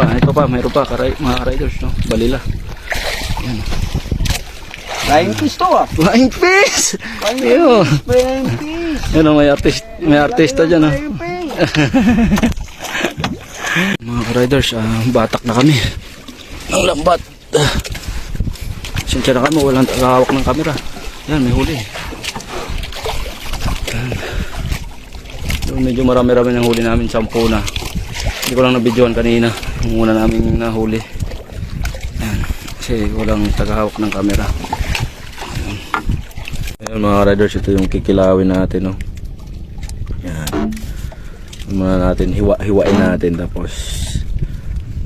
pa, ito pa, mayroon pa, karay, mga riders, no? Balila. Yan. Flying fish to ah. Flying fish! Ayun. Flying fish. Yan o, may artist, may artista dyan, fish. Mga riders, ah, batak na kami. Ang lambat. Ah. Sinsya na kami, walang tagahawak ng camera. Yan, may huli. Yan. Medyo marami-rami ng huli namin, sampu na. Hindi ko lang nabidyoan kanina. Yung una namin nahuli. Yan. Kasi walang tagahawak ng camera. Yan. Ayan mga riders, ito yung kikilawin natin. No? Yan. Muna natin, hiwa, hiwain natin tapos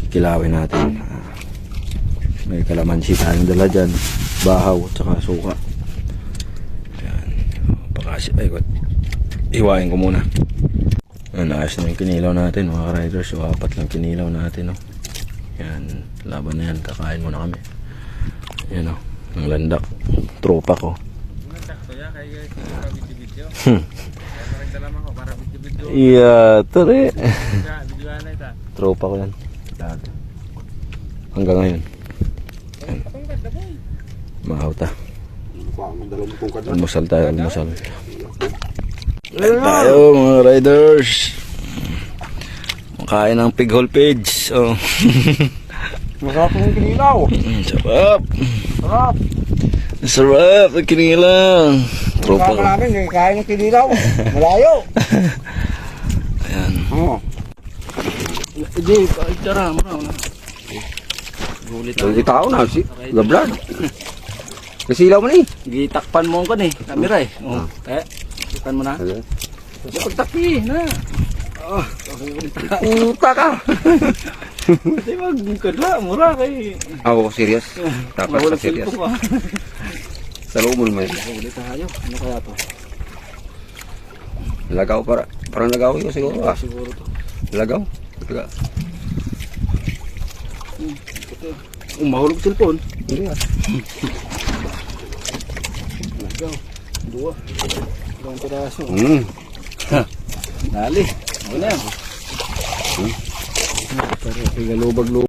kikilawin natin. Ah, May kalamansi tayong dala dyan. Bahaw, tsaka suka. Yan. Pakasi, ay? Hiwain ko muna. Yan, ayos na yung kinilaw natin mga riders. So, apat lang kinilaw natin. No? Yan, laban na yan. Kakain muna kami. Yan o, ang landak. Tropa ko. Hmm. Iya, tore. Tropa ko yan. Dati. Hanggang ngayon. Yan. Mahauta. Almusal tayo, almusal. Tayo mga riders. Makain ng pig hole page. Oh. Masarap yung kinilaw. Mm, Sarap. Sarap. Sarap. Ang kinilang. Tropa ko. Namin, yung kain ng kinilaw. Malayo. Ayan. Oo. Hindi, tara. Mara. Gulit Hindi tao na, si Gablad. Kasilaw mo ni. Gitakpan mo ko ni. Kamera eh. Oh. Eh. Takpan mo na. Pagtakpi na. Puta ka. Hindi magkadla. Mura kay. Ako, serious. Mawalang sa serious. ka. Sa loob mo naman. Huli tayo. Ano kaya to? Lagaw para. Parang lagaw yun siguro. Ah, Siguro to. lagaw. Lagaw. Oh, mahulog cellphone. Hindi ah. Go. Dua. Dalawang piraso. Hmm. Dali. Ano yan? Hmm? Pero, lubag-lubag.